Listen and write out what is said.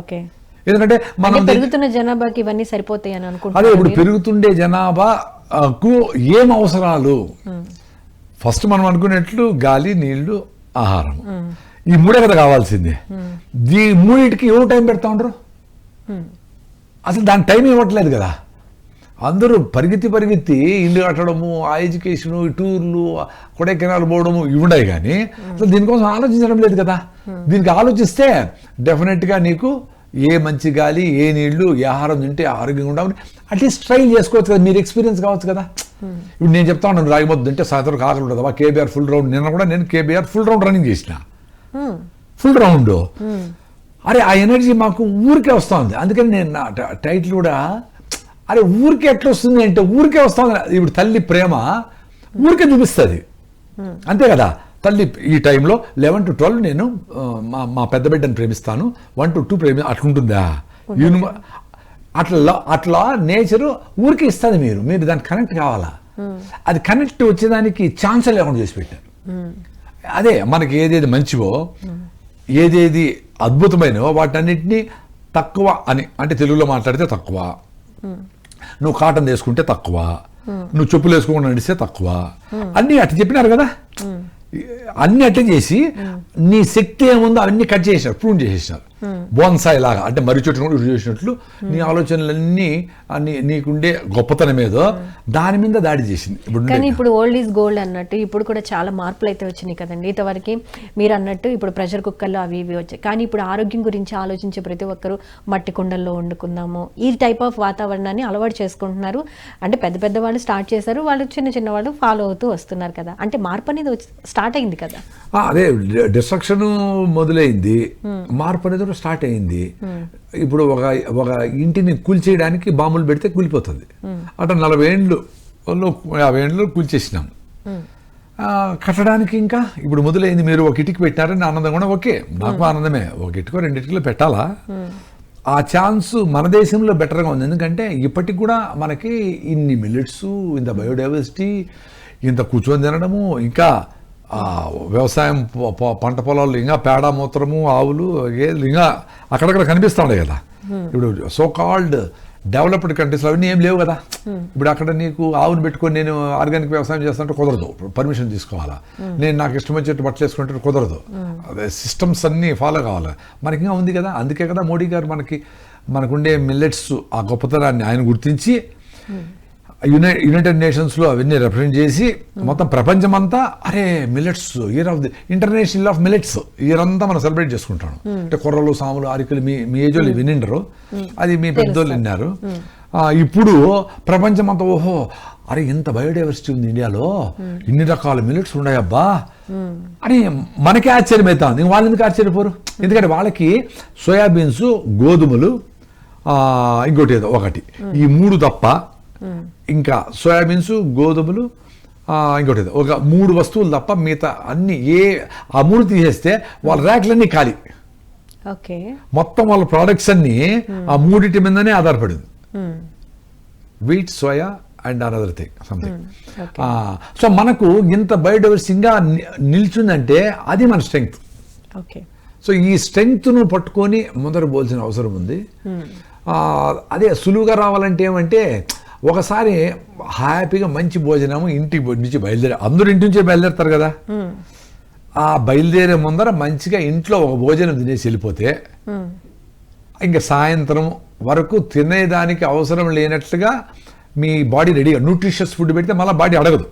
Okay. ఎందుకంటే మనం పెరుగుతున్న జనాభాకి ఇవన్నీ సరిపోతాయి అని అదే అనుకుంటున్నాను ఇప్పుడు పెరుగుతుండే జనాభాకు ఏం అవసరాలు? ఫస్ట్ మనం అనుకునేట్లు గాలి నీళ్ళు ఆహారం. ఈ మూడే కదా కావాల్సిందే. ఈ మూడింటికి ఎవరు టైం పెడతా ఉండరు అసలు దాని టైం ఇవ్వట్లేదు కదా. అందరూ పరిగెత్తి పరిగెత్తి ఇల్లు కట్టడము ఆ ఎడ్యుకేషను టూర్లు కొడైకెనాల్ పోవడము ఇవి ఉన్నాయి కానీ అసలు దీనికోసం ఆలోచించడం లేదు కదా. దీనికి ఆలోచిస్తే డెఫినెట్గా నీకు ఏ మంచి గాలి ఏ నీళ్ళు ఏ ఆహారం తింటే ఆరోగ్యంగా ఉండవు అట్లీస్ట్ ట్రై చేసుకోవచ్చు కదా. మీరు ఎక్స్పీరియన్స్ కావచ్చు కదా. ఇప్పుడు నేను చెప్తా ఉన్నాను రాగి తింటే సాయంత్రం ఆకలి ఉండదు కేబీఆర్ ఫుల్ రౌండ్. నిన్న కూడా నేను కేబీఆర్ ఫుల్ రౌండ్ రన్నింగ్ చేసిన. Full round. అరే ఆ ఎనర్జీ మాకు ఊరికే వస్తుంది అందుకని నేను నా టైటిల్ కూడా అరే ఊరికే ఎట్లా వస్తుంది అంటే ఊరికే వస్తుంది ఇప్పుడు తల్లి ప్రేమ ఊరికే చూపిస్తుంది. అంతే కదా. తల్లి ఈ టైంలో లెవెన్ టు ట్వెల్వ్ నేను మా మా పెద్ద బిడ్డను ప్రేమిస్తాను. వన్ టు టూ ప్రేమి అట్లుంటుందా? యూని అట్లా అట్లా నేచరు ఊరికే ఇస్తుంది మీరు. మీరు దానికి కనెక్ట్ కావాలా? అది కనెక్ట్ వచ్చేదానికి ఛాన్స్ లేకుండా చేసి పెట్టారు. అదే మనకి ఏదేది మంచివో ఏదేది అద్భుతమైనవో వాటన్నిటినీ తక్కువ అని అంటే తెలుగులో మాట్లాడితే తక్కువ. నువ్వు కాటన్ వేసుకుంటే తక్కువ నువ్వు చెప్పులు వేసుకోకుండా నడిస్తే తక్కువ. అన్నీ అట్లా చెప్పినారు కదా? అన్ని అట్లా చేసి నీ శక్తి ఏముందో అవన్నీ కట్ చేసినారు ప్రూవ్ చేసేసినారు. బోన్సాయి లాగా అంటే మర్రి చెట్టు కూడా చేసినట్లు నీ ఆలోచనలన్నీ నీకుండే గొప్పతనం ఏదో దాని మీద దాడి చేసింది. ఇప్పుడు కానీ ఇప్పుడు ఓల్డ్ ఈజ్ గోల్డ్ అన్నట్టు ఇప్పుడు కూడా చాలా మార్పులు అయితే వచ్చినాయి కదండి. ఇంతవరకు మీరు అన్నట్టు ఇప్పుడు ప్రెషర్ కుక్కర్లు అవి ఇవి వచ్చాయి. కానీ ఇప్పుడు ఆరోగ్యం గురించి ఆలోచించే ప్రతి ఒక్కరు మట్టి కుండల్లో వండుకుందాము. ఈ టైప్ ఆఫ్ వాతావరణాన్ని అలవాటు చేసుకుంటున్నారు. అంటే పెద్ద పెద్ద వాళ్ళు స్టార్ట్ చేశారు వాళ్ళు చిన్న చిన్న వాళ్ళు ఫాలో అవుతూ వస్తున్నారు కదా. అంటే మార్పు అనేది స్టార్ట్ అయింది కదా. అదే డిస్ట్రక్షన్ మొదలైంది. మార్పు అనేది కూడా స్టార్ట్ అయింది. ఇప్పుడు ఒక ఒక ఇంటిని కూల్చేయడానికి బాంబులు పెడితే కూలిపోతుంది. అట్లా నలభై ఏండ్లు యాభై ఏండ్లు కూల్చేసినాం. కట్టడానికి ఇంకా ఇప్పుడు మొదలైంది. మీరు ఒక ఇటుకి పెట్టారని ఆనందం కూడా ఓకే. నాకు ఆనందమే. ఒక ఇటుకో రెండు ఇటుకలు పెట్టాలా? ఆ ఛాన్స్ మన దేశంలో బెటర్గా ఉంది. ఎందుకంటే ఇప్పటికి కూడా మనకి ఇన్ని మిల్లెట్స్ ఇంత బయోడైవర్సిటీ ఇంత కూర్చొని తినడము ఇంకా వ్యవసాయం పంట పొలాలు ఇంకా పేడ మూత్రము ఆవులు ఇంకా అక్కడక్కడ కనిపిస్తూ కదా. ఇప్పుడు సో కాల్డ్ డెవలప్డ్ కంట్రీస్లో అవన్నీ ఏం లేవు కదా. ఇప్పుడు అక్కడ నీకు ఆవును పెట్టుకొని నేను ఆర్గానిక్ వ్యవసాయం చేస్తుంటే కుదరదు. పర్మిషన్ తీసుకోవాలా? నేను నాకు ఇష్టం వచ్చేట్టు బట్టలు వేసుకుంటే కుదరదు. అదే సిస్టమ్స్ అన్నీ ఫాలో కావాలి. మనకి ఇంకా ఉంది కదా. అందుకే కదా మోడీ గారు మనకి మనకుండే మిల్లెట్స్ ఆ గొప్పతనాన్ని ఆయన గుర్తించి యునై యునైటెడ్ నేషన్స్లో అవన్నీ రిప్రజెంట్ చేసి మొత్తం ప్రపంచమంతా అరే millets year of the international of millets year అంతా మనం సెలబ్రేట్ చేసుకుంటాం. అంటే కొర్రలు సాములు అరికలు మీ మీ ఏజ్ వాళ్ళు వినిండరు. అది మీ పెద్దోళ్ళు విన్నారు. ఇప్పుడు ప్రపంచమంతా ఓహో అరే ఇంత బయోడైవర్సిటీ ఉంది ఇండియాలో. ఇన్ని రకాల మిల్లెట్స్ ఉన్నాయబ్బా. అని మనకే ఆశ్చర్యమవుతా ఉంది వాళ్ళు ఎందుకు ఆశ్చర్యపోరు? ఎందుకంటే వాళ్ళకి సోయాబీన్స్ గోధుమలు ఇంకోటి ఏదో ఒకటి. ఈ మూడు తప్ప ఇంకా సోయాబీన్స్ గోధుమలు ఇంకోటి ఒక మూడు వస్తువులు తప్ప మిగతా అన్ని ఏ ఆ మూడు తీసేస్తే వాళ్ళ ర్యాక్లన్నీ ఖాళీ. ఓకే. మొత్తం వాళ్ళ ప్రోడక్ట్స్ అన్ని ఆ మూడిటి మీదనే ఆధారపడింది. Wheat soya and another thing something so మనకు ఇంత బయోడైవర్సిటీగా నిల్చుందంటే అది మన స్ట్రెంగ్త్ ఓకే. సో ఈ స్ట్రెంగ్త్ను పట్టుకొని ముందర పోల్సిన అవసరం ఉంది. ఆ, అదే సులువుగా రావాలంటే ఏమంటే ఒకసారి హ్యాపీగా మంచి భోజనము ఇంటికి బయ- నుంచి బయలుదేరి అందరూ ఇంటి నుంచే బయలుదేరుతారు కదా? ఆ బయలుదేరే ముందర మంచిగా ఇంట్లో ఒక భోజనం తినేసి వెళ్ళిపోతే ఇంకా సాయంత్రం వరకు తినేదానికి అవసరం లేనట్లుగా మీ బాడీ రెడీగా న్యూట్రిషియస్ ఫుడ్ పెడితే మళ్ళీ బాడీ అడగదు.